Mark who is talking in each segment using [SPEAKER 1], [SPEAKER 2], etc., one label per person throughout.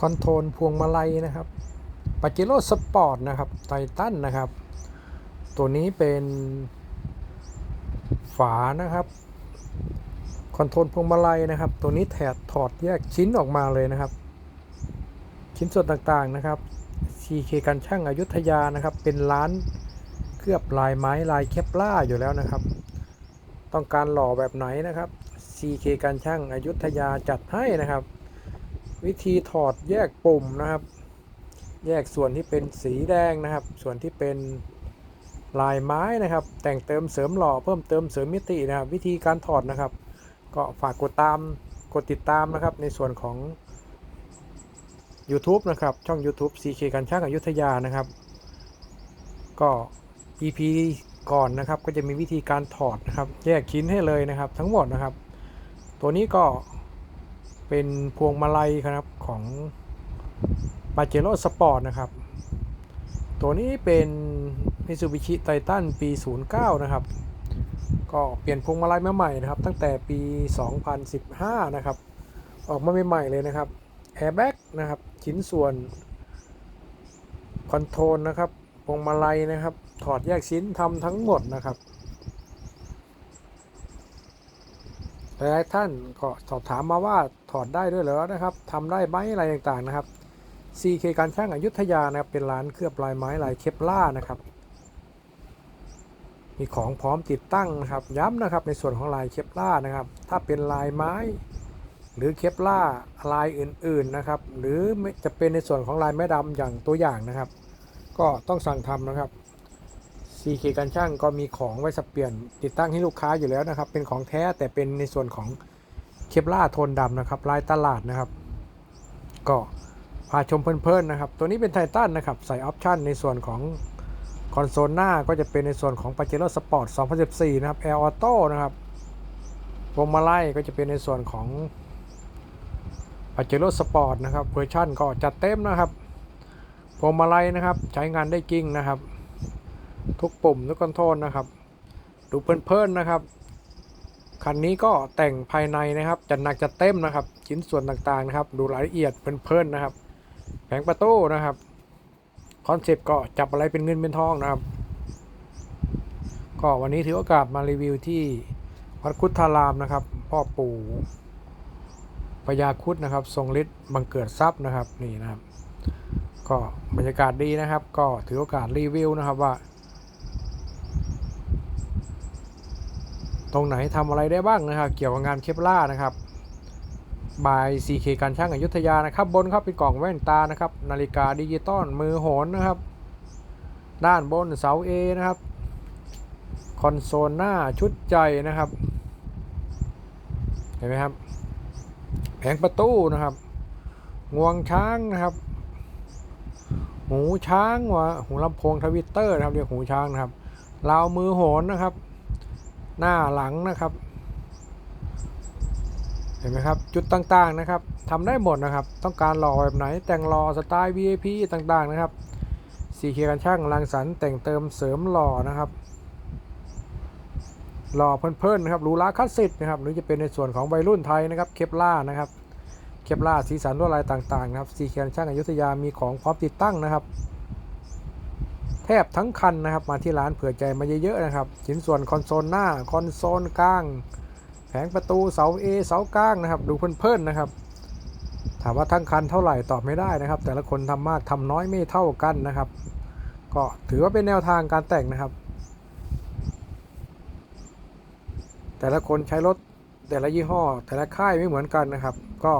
[SPEAKER 1] คอนโทรลพวงมาลัยนะครับปาเจโร่สปอร์ตนะครับไททันนะครับ ตัวนี้เป็นฝานะครับคอนโทรลพวงมาลัยนะครับ ตัวนี้แถดถอดแยกชิ้นออกมาเลยนะครับ ชิ้นส่วนต่างๆนะครับ CK กันช่างอายุทยานะครับ เป็นร้านเคลือบลายไม้ลายเคปล่าอยู่แล้วนะครับ ต้องการหล่อแบบไหนนะครับ CK กันช่างอายุทยาจัดให้นะครับ วิธีถอดแยกปุ่มนะครับ แยกส่วนที่เป็นสีแดงนะครับ ส่วนที่เป็นลายไม้นะครับ แต่งเติมเสริมหล่อเพิ่มเติมเสริมมิตินะครับ วิธีการถอดนะครับ ก็ฝากกดตามกดติดตามนะครับ ในส่วนของ YouTube นะครับ ช่อง YouTube CK กันช่างอายุทยานะครับ ก็ EP ก่อนนะครับ ก็จะมีวิธีการถอดนะครับ แยกชิ้นให้เลยนะครับ ทั้งหมดนะครับ ตัวนี้ก็ เป็นพวงมาลัยครับของ p a j e r o Sport นะครับ ตัวนี้เป็น Mitsubishi Titan ปี 09 นะครับ ก็เปลี่ยนพวงมาลัยมาใหม่นะครับ ตั้งแต่ปี 2015 นะครับ ออกมาใหม่ๆเลยนะครับ Airbag นะครับ ชิ้นส่วนคอนโทรลนะครับพวงมาลัยนะครับ ถอดแยกชิ้นทำทั้งหมดนะครับ หลายท่านก็สอบถามมาว่าถอดได้ด้วยเหรอนะครับทำได้ไหมอะไรต่างๆนะครับ CK การช่างอยุธยานะครับเป็นร้านเคลือบลายไม้ลายเคปล่านะครับ มีของพร้อมติดตั้งนะครับ ย้ำนะครับในส่วนของลายเคปล่านะครับ ถ้าเป็นลายไม้ หรือเคปล่าลายอื่นๆนะครับ หรือจะเป็นในส่วนของลายแม่ดำอย่างตัวอย่างนะครับ ก็ต้องสั่งทำนะครับ CK การช่างก็มีของไว้สับเปลี่ยนติดตั้งให้ลูกค้าอยู่แล้วนะครับ เป็นของแท้แต่เป็นในส่วนของเคปล่าโทนดำนะครับลายตลาดนะครับ ก็พาชมเพลินๆนะครับ ตัวนี้เป็นไททันนะครับ ใส่ออปชันในส่วนของคอนโซลหน้าก็จะเป็นในส่วนของ p a j e r o Sport 2014 นะครับ Air Auto นะครับพวงมาลัยก็จะเป็นในส่วนของ p a j e r o Sport นะครับเวอร์ชันก็จัดเต็มนะครับพวงมาลัยนะครับใช้งานได้จริงนะครับ ทุกปุ่มทุกคอนโทรลนะครับ ดูเพลินๆนะครับคันนี้ก็แต่งภายในนะครับจัดหนักจัดเต็มนะครับ ชิ้นส่วนต่างๆนะครับ ดูรายละเอียดเพลินๆนะครับแผงประตูนะครับคอนเซปต์ก็จับอะไรเป็นเงินเป็นทองนะครับ ก็วันนี้ถือโอกาสมารีวิวที่วัดคุดธารามนะครับ พ่อปู่พญาคุดนะครับ ทรงฤทธิ์บังเกิดทรัพย์นะครับนี่นะครับ ก็บรรยากาศดีนะครับ ก็ถือโอกาสรีวิวนะครับว่า ตรงไหนทำอะไรได้บ้างนะครับ เกี่ยวกับงานเคปล่านะครับบาย CK การช่างอยุธยานะครับ บนครับเป็นกล่องแว่นตานะครับ นาฬิกาดิจิตอลมือโหนนะครับ ด้านบนเสา A นะครับ คอนโซลหน้าชุดใจนะครับ เห็นไหมครับ แผงประตูนะครับ งวงช้างนะครับ หูช้างวะหูลำโพงทวิตเตอร์นะครับเรียกหูช้างนะครับราวมือโหนนะครับ หน้าหลังนะครับ เห็นไหมครับ จุดต่างๆนะครับทำได้หมดนะครับ ต้องการหล่อแบบไหนแต่งหล่อสไตล์ VIP ต่างๆนะครับ สีเคียกันช่างรังสรรค์แต่งเติมเสริมหล่อนะครับ หล่อเพลินๆนะครับรูราคลาสสิกนะครับ หรือจะเป็นในส่วนของวัยรุ่นไทยนะครับ เคปล่านะครับ เคปล่าสีสันลวดลายต่างๆนะครับ สีเคียนช่างอยุธยามีของพร้อมติดตั้งนะครับ แทบทั้งคันนะครับ มาที่ร้านเผื่อใจมาเยอะๆนะครับชิ้นส่วนคอนโซลหน้าคอนโซลกลาง แผงประตูเสา A เสากลางนะครับ ดูเพลินๆนะครับ ถามว่าทั้งคันเท่าไหร่ตอบไม่ได้นะครับ แต่ละคนทำมากทำน้อยไม่เท่ากันนะครับ ก็ถือว่าเป็นแนวทางการแต่งนะครับ แต่ละคนใช้รถแต่ละยี่ห้อ แต่ละค่ายไม่เหมือนกันนะครับ ก็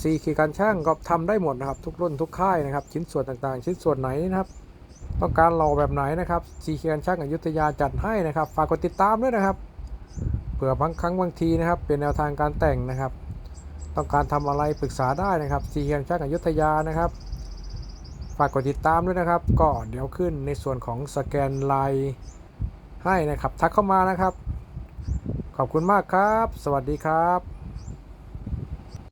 [SPEAKER 1] ซีคีการช่างก็ทำได้หมดนะครับ ทุกรุ่นทุกค่ายนะครับ ชิ้นส่วนต่างๆ ชิ้นส่วนไหนนะครับ ต้องการหล่อแบบไหนนะครับซีเคีการช่างอยุธยาจัดให้นะครับ ฝากกดติดตามด้วยนะครับเผื่อบางครั้งบางทีนะครับ เป็นแนวทางการแต่งนะครับ ต้องการทำอะไรปรึกษาได้นะครับซีเคียนช่างอยุธยานะครับ ฝากกดติดตามด้วยนะครับ ก็เดี๋ยวขึ้นในส่วนของสแกนไลน์ให้นะครับ ทักเข้ามานะครับ ขอบคุณมากครับ สวัสดีครับ